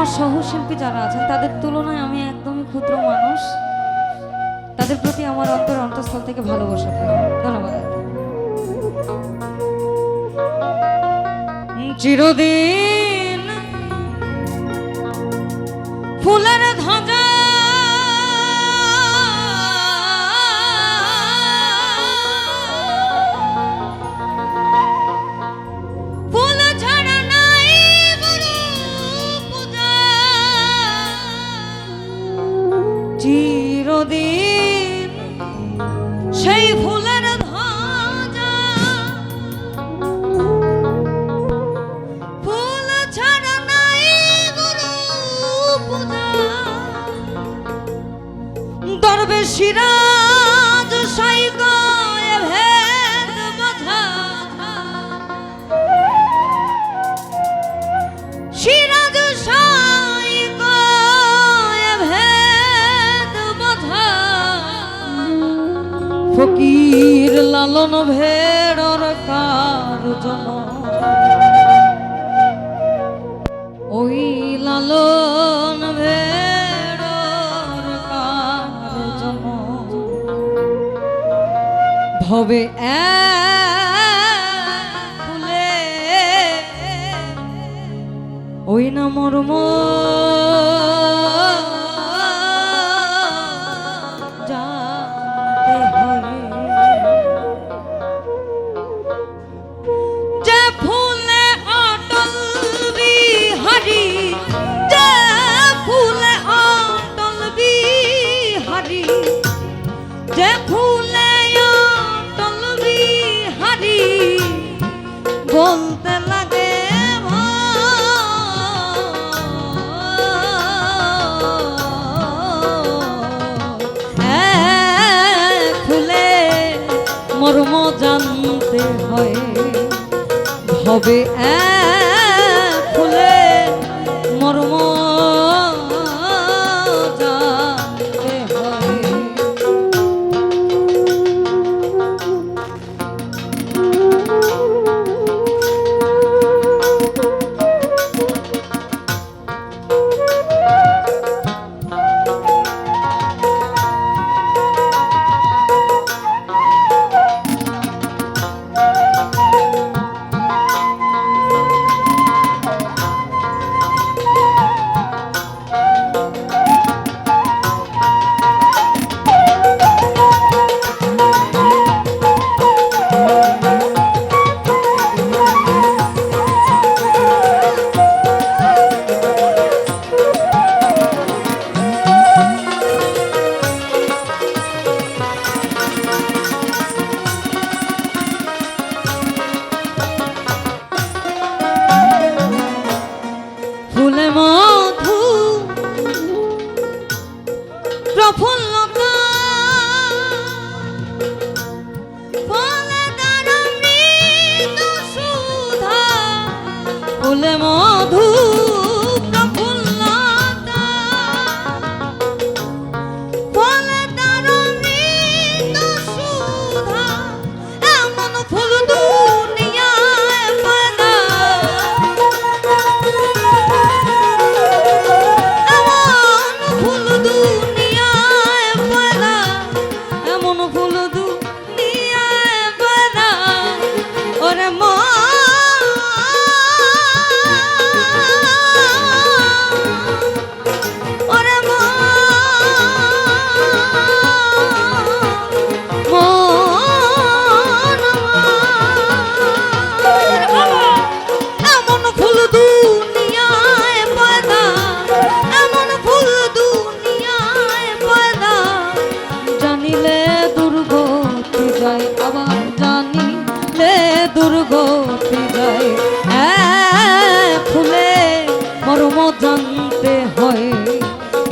আমার সহশিল্পী যারা আছেন, তাদের তুলনায় আমি একদমই ক্ষুদ্র মানুষ। তাদের প্রতি আমার অন্তর অন্তঃস্থল থেকে ভালোবাসা থাকে ধন্যবাদ। চিরদিন ফুলের ধন লালন ভেড়র কার জন ওই লালন ভেড়র কার জন ভবে ফুলে ওই না মর্ম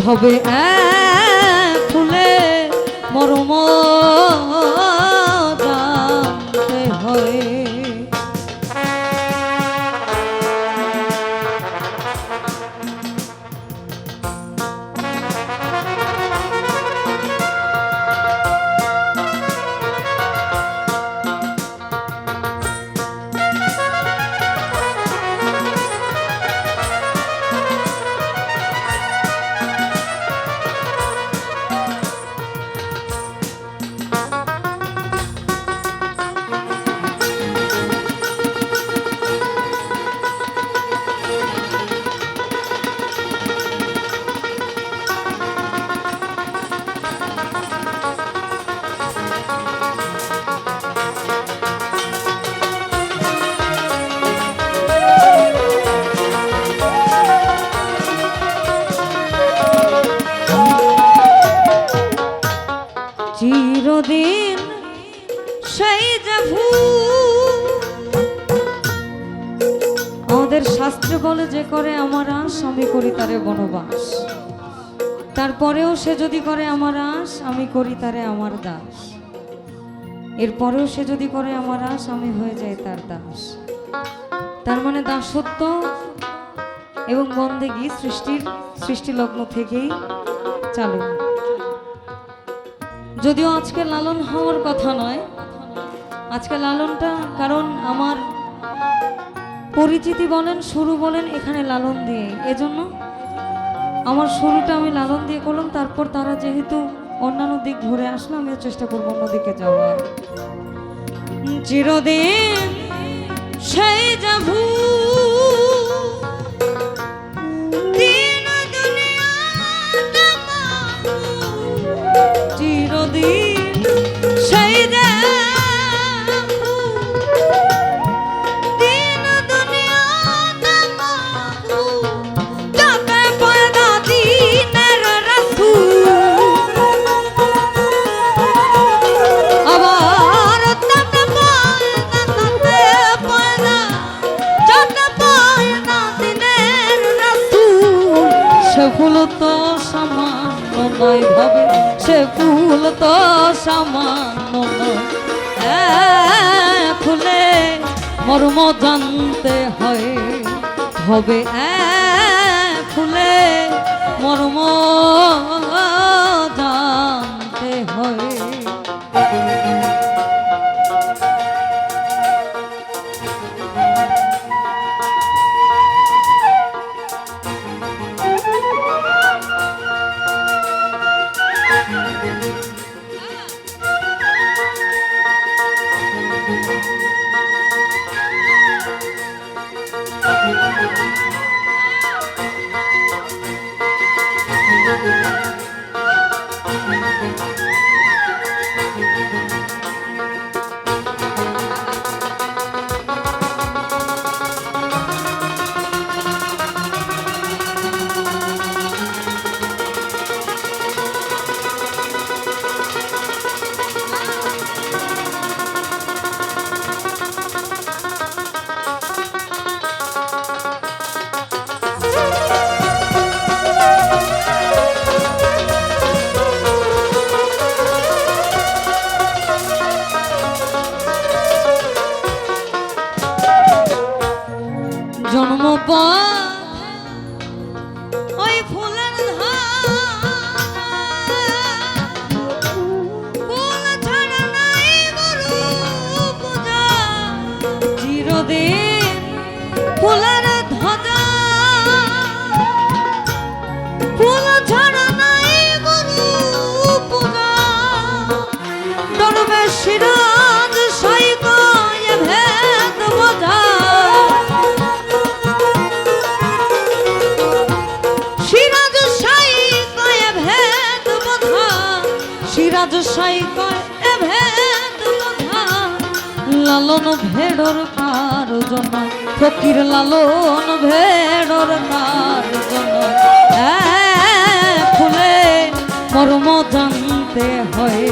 হবে এক তারে বনবাস। তারপরেও সে যদি করে আমার আশ, আমি করি তারে আমার দাস। এরপরেও সে যদি করে আমার আশ, আমি হয়ে যাই তার দাস। তার মানে দাসত্ব এবং বন্দেগী সৃষ্টির সৃষ্টি লগ্ন থেকেই চালু। যদিও আজকে লালন হওয়ার কথা নয়, আজকে লালনটা কারণ আমার পরিচিতি বলেন শুরু বলেন, এখানে লালন দিয়ে। এজন্য আমার শুরুটা আমি লালন দিয়ে করলাম, তারপর তারা যেহেতু অন্যান্য দিক ঘুরে আসলো, আমিও চেষ্টা করব অন্যদিকে যাওয়ার। চিরদিন সেই যা দিন ফুল তো সামান্য নয়। ফুলে মর্ম জানতে হয় হবে ফুলে মর্ম জানতে হয়। ওই ফুলের ফুল ছাড়া নাই গরু পূজা চিরদিন ফুলের সাই কয় ভেদ লালন ভেড়র কার জন্য ফকির লালন ভেড়র কার জন্য ফুলে মর্ম জানতে হয়,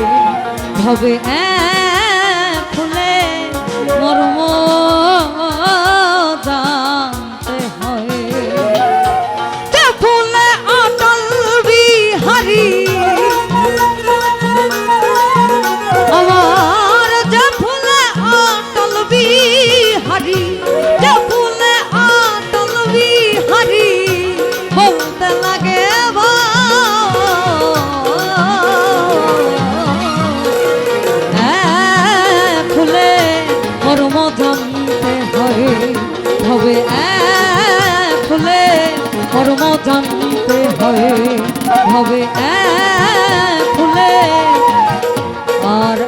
ভবে ফুলে মর্ম জানতে হয় হবে ফুলে। আর